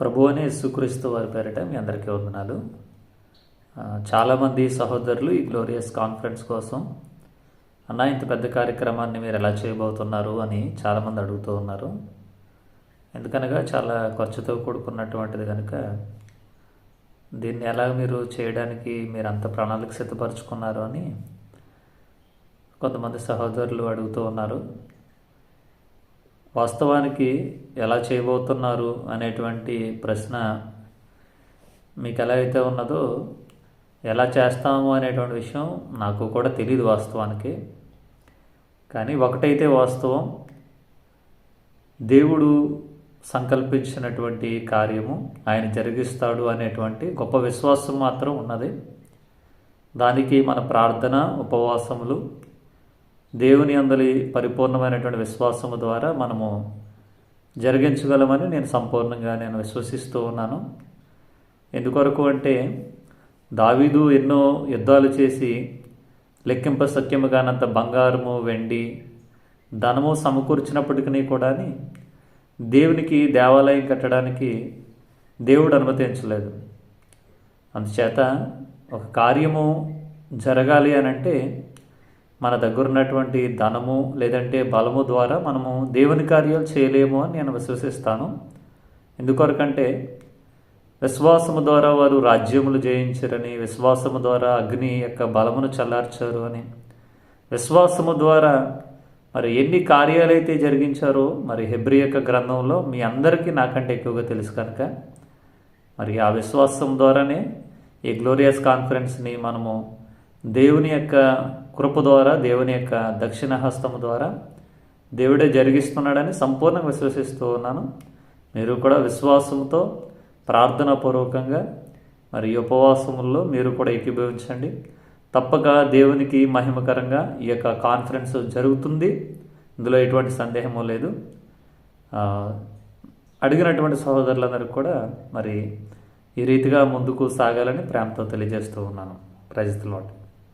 ప్రభు అనే యేసుక్రీస్తు వారి పేరిట మీ అందరికీ వందనాలు. చాలామంది సహోదరులు ఈ గ్లోరియస్ కాన్ఫరెన్స్ కోసం అన్న ఇంత పెద్ద కార్యక్రమాన్ని మీరు ఎలా చేయబోతున్నారు? అని చాలామంది అడుగుతూ ఉన్నారు. ఎందుకనగా చాలా ఖర్చుతో కూడుకున్నటువంటిది కనుక దీన్ని ఎలా మీరు చేయడానికి మీరు అంత ప్రణాళిక సిద్ధపరచుకున్నారు అని కొంతమంది సహోదరులు అడుగుతూ ఉన్నారు. వాస్తవానికి ఎలా చేయబోతున్నారు అనేటువంటి ప్రశ్న మీకు ఎలా అయితే ఉన్నదో ఎలా చేస్తాము అనేటువంటి విషయం నాకు కూడా తెలియదు వాస్తవానికి. కానీ ఒకటైతే వాస్తవం దేవుడు సంకల్పించినటువంటి కార్యము ఆయన జరిగిస్తాడు అనేటువంటి గొప్ప విశ్వాసం మాత్రం ఉన్నది. దానికి మన ప్రార్థన ఉపవాసములు దేవుని అందలి పరిపూర్ణమైనటువంటి విశ్వాసము ద్వారా మనము జరిగించగలమని నేను సంపూర్ణంగా నేను విశ్వసిస్తూ ఉన్నాను. ఎందుకొరకు అంటే దావీదు ఎన్నో యుద్ధాలు చేసి లెక్కింప సత్యము కానంత బంగారము వెండి ధనము సమకూర్చినప్పటికీ కూడా దేవునికి దేవాలయం కట్టడానికి దేవుడు అనుమతించలేదు. అందుచేత ఒక కార్యము జరగాలి అని అంటే మన దగ్గర ఉన్నటువంటి ధనము లేదంటే బలము ద్వారా మనము దేవుని కార్యాలు చేయలేము అని నేను విశ్వసిస్తాను. ఎందుకొరకంటే విశ్వాసము ద్వారా వారు రాజ్యములు జయించరని విశ్వాసము ద్వారా అగ్ని యొక్క బలమును చల్లార్చారు అని విశ్వాసము ద్వారా మరి ఎన్ని కార్యాలైతే జరిగించారో మరి హెబ్రి యొక్క గ్రంథంలో మీ అందరికీ నాకంటే ఎక్కువగా తెలుసు కనుక మరి ఆ విశ్వాసం ద్వారానే ఈ గ్లోరియస్ కాన్ఫరెన్స్ని మనము దేవుని యొక్క కృప ద్వారా దేవుని యొక్క దక్షిణ హస్తము ద్వారా దేవుడే జరిగిస్తున్నాడని సంపూర్ణంగా విశ్వసిస్తూ ఉన్నాను. మీరు కూడా విశ్వాసంతో ప్రార్థనాపూర్వకంగా మరి ఉపవాసముల్లో మీరు కూడా ఏకీభవించండి. తప్పక దేవునికి మహిమకరంగా ఈ యొక్క కాన్ఫరెన్స్ జరుగుతుంది. ఇందులో ఎటువంటి సందేహము లేదు. అడిగినటువంటి సహోదరులందరికీ కూడా మరి ఈ రీతిగా ముందుకు సాగాలని ప్రేమతో తెలియజేస్తూ ఉన్నాను. ప్రజలతో